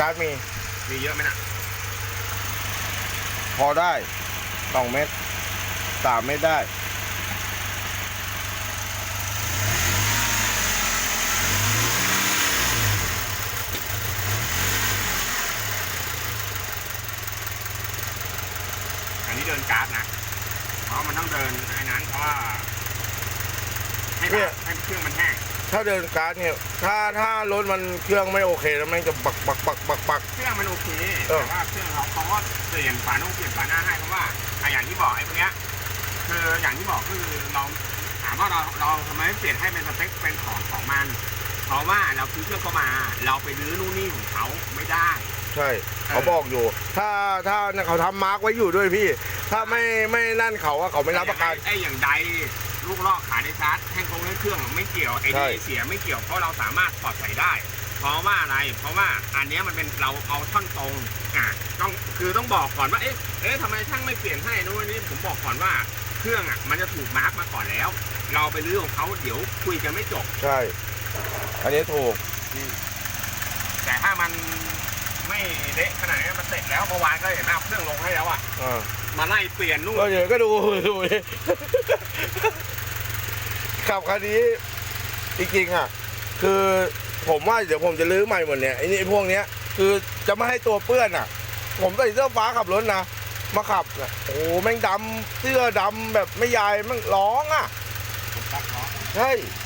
การ์ดมี มีเยอะไหมน่ะพอได้สองเม็ดสามเม็ดได้อันนี้เดินการ์ดนะ เพราะมันต้องเดินไอ้นั้นเพราะว่าให้เนี่แบบยให้เครื่องมันแห้ง ถ้าเดินการ์ดเนี่ย ถ้าถ้ารถมันเครื่องไม่โอเคแล้วมันจะบักบักบักบักบัก เครื่องมันโอเคเออแต่ว่าเครื่องเขาเขาก็เปลี่ยนฝานุ่งเปลี่ยนฝาหน้าให้เพราะว่าอะอย่างที่บอกไอ้พวกเนี้ยคืออย่างที่บอกคือเราถามว่าเราเราทำไมไม่เปลี่ยนให้เป็นสเปคเป็นของของมัน เพราะว่าเราซื้อเครื่องเข้ามา เราไปรื้อนู่นนี่ของเขาไม่ได้ ใช่เขาบอกอยู่ ถ้าถ้าเขาทำมาร์กไว้อยู่ด้วยพี่ ถ้าไม่ไม่นั่นเขาอะเขาไม่รับประกัน ไอ้อย่างใด ลูกลอกขาในชาร์จแท่งคงเล่นเครื่องไม่เกี่ยวไอ้ใช่นี่เสียไม่เกี่ยวเพราะเราสามารถถอดใส่ได้ เพราะว่าอะไร เพราะว่าอันเนี้ยมันเป็นเราเอาท่อนตรงอะต้องคือต้องบอกก่อนว่าเอ๊ะเอ๊ะทำไมช่างไม่เปลี่ยนให้นู่นนี่ผมบอกก่อนว่าเครื่องอะมันจะถูกมาร์กมาก่อนแล้ว เราไปรื้อของเขาเดี๋ยวคุยกันไม่จบ ใช่ อันนี้ถูก แต่ถ้ามันไม่เละขนาดนี้มันเสร็จแล้วเมื่อวานก็เห็นเอาเครื่องลงให้แล้วอะอ่า มาไล่เปลี่ยนนู่น ก็เดี๋ยวก็ดูดูดิ ขับคันนี้จริงๆอะ คือผมว่าเดี๋ยวผมจะลื้อใหม่หมดเนี่ยไอ้นี่พวกเนี้ยคือจะไม่ให้ตัวเปื้อนอะ ผมใส่เสื้อฟ้าขับรถนะมาขับน่ะโอ้โหแม่งดำเสื้อดำแบบไม่ยายแม่งร้องอะตัดเนาะ ใช่เ